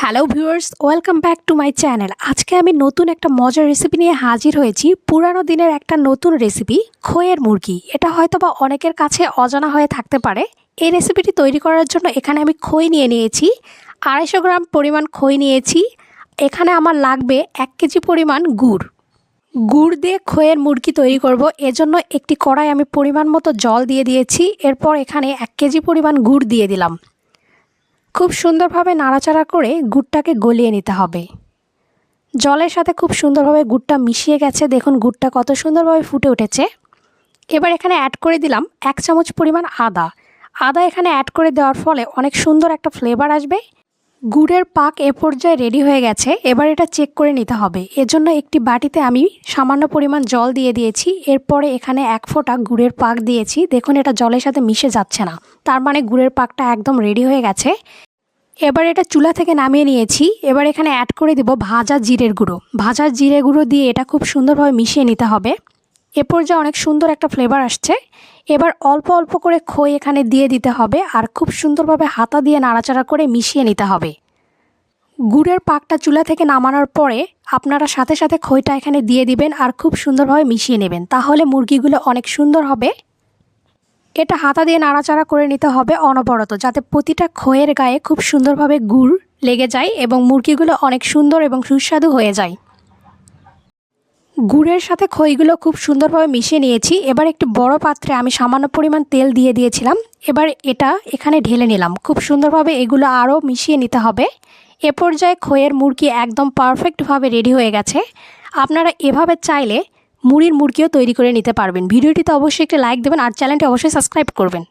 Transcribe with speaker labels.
Speaker 1: Hello viewers welcome back to my channel আজকে আমি নতুন একটা মজার রেসিপি নিয়ে হাজির হয়েছি। পুরানো দিনের একটা নতুন রেসিপি খইয়ের মুরগি। এটা হয়তো বা অনেকের কাছে অজানা হয়ে থাকতে পারে। এই রেসিপিটি তৈরি করার জন্য এখানে আমি খই নিয়ে নিয়েছি। আড়াইশো গ্রাম পরিমাণ খই নিয়েছি। এখানে আমার লাগবে এক কেজি পরিমাণ গুড়। গুড় দিয়ে খইয়ের মুরগি তৈরি করব। এজন্য একটি কড়াই আমি পরিমাণ মতো জল দিয়ে দিয়েছি। এরপর এখানে এক কেজি পরিমাণ গুড় দিয়ে দিলাম। খুব সুন্দরভাবে নাড়াচাড়া করে গুড়টাকে গলিয়ে নিতে হবে। জলের সাথে খুব সুন্দরভাবে গুড়টা মিশিয়ে গেছে। দেখুন, গুড়টা কত সুন্দরভাবে ফুটে উঠেছে। এবার এখানে অ্যাড করে দিলাম এক চামচ পরিমাণ আদা। আদা এখানে অ্যাড করে দেওয়ার ফলে অনেক সুন্দর একটা ফ্লেভার আসবে। গুড়ের পাক এ পর্যায়ে রেডি হয়ে গেছে। এবার এটা চেক করে নিতে হবে। এজন্য একটি বাটিতে আমি সামান্য পরিমাণ জল দিয়ে দিয়েছি। এরপরে এখানে এক ফোঁটা গুড়ের পাক দিয়েছি। দেখুন, এটা জলের সাথে মিশে যাচ্ছে না। তার মানে গুড়ের পাকটা একদম রেডি হয়ে গেছে। এবার এটা চুলা থেকে নামিয়ে নিয়েছি। এবার এখানে অ্যাড করে দিব ভাজা জিরের গুঁড়ো। ভাজা জিরে গুঁড়ো দিয়ে এটা খুব সুন্দরভাবে মিশিয়ে নিতে হবে। এ পর্যায়ে অনেক সুন্দর একটা ফ্লেভার আসছে, এবার অল্প অল্প করে খই এখানে দিয়ে দিতে হবে আর খুব সুন্দরভাবে হাতা দিয়ে নাড়াচাড়া করে মিশিয়ে নিতে হবে। গুড়ের পাকটা চুলা থেকে নামানোর পরে আপনারা সাথে সাথে খইটা এখানে দিয়ে দিবেন আর খুব সুন্দরভাবে মিশিয়ে নেবেন। তাহলে মুরগিগুলো অনেক সুন্দর হবে। এটা হাতা দিয়ে নাড়াচাড়া করে নিতে হবে অনবরত যাতে প্রতিটা খইয়ের গায়ে খুব সুন্দরভাবে গুড় লেগে যায় এবং মুরগিগুলো অনেক সুন্দর এবং সুস্বাদু হয়ে যায়। গুড়ের সাথে খইগুলো খুব সুন্দরভাবে মিশিয়ে নিয়েছি। এবার একটি বড় পাত্রে আমি সামান্য পরিমাণ তেল দিয়ে দিয়েছিলাম। এবার এটা এখানে ঢেলে নিলাম। খুব সুন্দরভাবে এগুলো আরও মিশিয়ে নিতে হবে। এ পর্যায়ে খইয়ের মুরগি একদম পারফেক্টভাবে রেডি হয়ে গেছে। আপনারা এভাবে চাইলে মুড়ির মুরগিও তৈরি করে নিতে পারবেন। ভিডিওটিতে অবশ্যই একটি লাইক দেবেন আর চ্যানেলটি অবশ্যই সাবস্ক্রাইব করবেন।